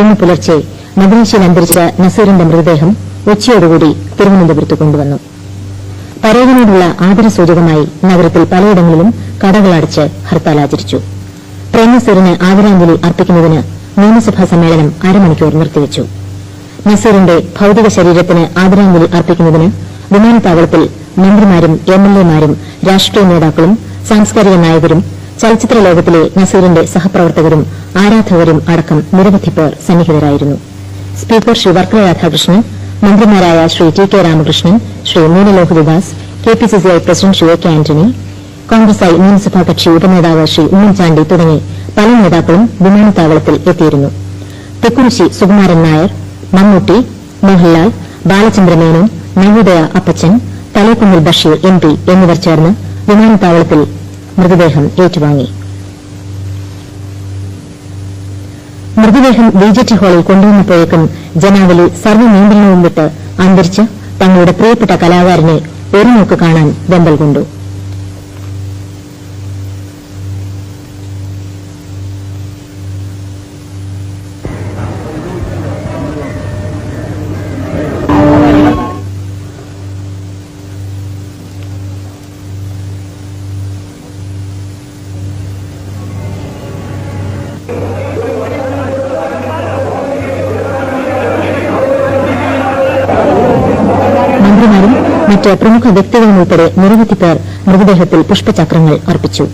ഇന്ന് പുലർച്ചെ മദനശ്ശേരി അന്തരിച്ച നസീറിന്റെ മൃതദേഹം ഉച്ചയോടുകൂടി തിരുവനന്തപുരത്ത് കൊണ്ടുവന്നു. പരേതനോടുള്ള ആദരസൂചകമായി നഗരത്തിൽ പലയിടങ്ങളിലും കടകളടിച്ച് ഹർത്താൽ ആചരിച്ചു. പ്രേംനസീറിന് ആദരാഞ്ജലി അർപ്പിക്കുന്നതിന് നിയമസഭാ സമ്മേളനം അരമണിക്കൂർ നിർത്തിവച്ചു. നസീറിന്റെ ഭൌതിക ശരീരത്തിന് ആദരാഞ്ജലി അർപ്പിക്കുന്നതിന് വിമാനത്താവളത്തിൽ മന്ത്രിമാരും എം എൽ എമാരും രാഷ്ട്രീയ നേതാക്കളും സാംസ്കാരിക നായകരും ചലച്ചിത്ര ലോകത്തിലെ നസീറിന്റെ സഹപ്രവർത്തകരും ആരാധകരും അടക്കം നിരവധി പേർ സന്നിഹിതരായിരുന്നു. സ്പീക്കർ ശ്രീ വർക്കല രാധാകൃഷ്ണൻ മന്ത്രിമാരായ Shri T K Ramakrishnan Shri Neelalohithadas K P C C I president Shri A Antony Congress I നിയമസഭാ കക്ഷി ഉപനേതാവ് ശ്രീ ഉമ്മൻചാണ്ടി തുടങ്ങി പല നേതാക്കളും വിമാനത്താവളത്തിൽ എത്തിയിരുന്നു. തെക്കുറിശി സുകുമാരൻ നായർ മമ്മൂട്ടി മോഹൻലാൽ ബാലചന്ദ്രമേനോൻ നവോദയ അപ്പച്ചൻ തലേക്കുന്നിൽ ബഷീർ എം പി എന്നിവർ ചേർന്ന് വിമാനത്താവളത്തിൽ മൃതദേഹം ഏറ്റുവാങ്ങി. മൃതദേഹം ബിജെടി ഹാളിൽ കൊണ്ടുവന്നപ്പോഴേക്കും ജനാവലി സർവനിയന്ത്രണവും വിട്ട് അന്തരിച്ച് തങ്ങളുടെ പ്രിയപ്പെട്ട കലാകാരനെ ഒരു നോക്ക് കാണാൻ വെമ്പൽ കൊണ്ടു മറ്റ് പ്രമുഖ വ്യക്തികളും ഉൾപ്പെടെ നിരവധി പേർ മൃതദേഹത്തിൽ പുഷ്പചക്രങ്ങൾ അർപ്പിച്ചു.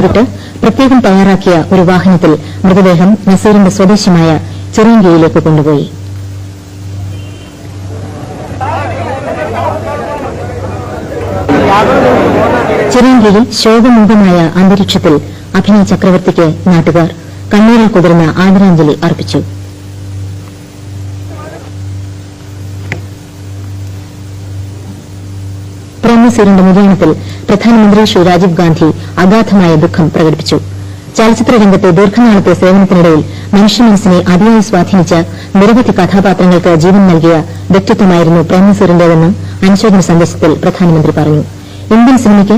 വൈകിട്ട് പ്രത്യേകം തയ്യാറാക്കിയ ഒരു വാഹനത്തിൽ മൃതദേഹം നസീറിന്റെ സ്വദേശമായ ചെറിയങ്കയിലേക്ക് കൊണ്ടുപോയി. ചെറിയങ്കയിൽ ശോകമൂകമായ അന്തരീക്ഷത്തിൽ അഭിനയ ചക്രവർത്തിക്ക് നാട്ടുകാർ കണ്ണീരിൽ കുതിർന്ന ആദരാഞ്ജലി അർപ്പിച്ചു. പ്രേംനസീറിന്റെ നിര്യാണത്തിൽ പ്രധാനമന്ത്രി ശ്രീ രാജീവ് ഗാന്ധി അഗാധമായ ദുഃഖം പ്രകടിപ്പിച്ചു. ചലച്ചിത്ര രംഗത്തെ ദീർഘനാളത്തെ സേവനത്തിനിടയിൽ മനുഷ്യ മനസ്സിനെ അതിയായി സ്വാധീനിച്ച നിരവധി കഥാപാത്രങ്ങൾക്ക് ജീവൻ നൽകിയ വ്യക്തിത്വമായിരുന്നു പ്രേംനസീറിന്റേതെന്ന് അനുശോചന സന്ദേശത്തിൽ പ്രധാനമന്ത്രി പറഞ്ഞു. ഇന്ത്യൻ സിനിമയ്ക്ക്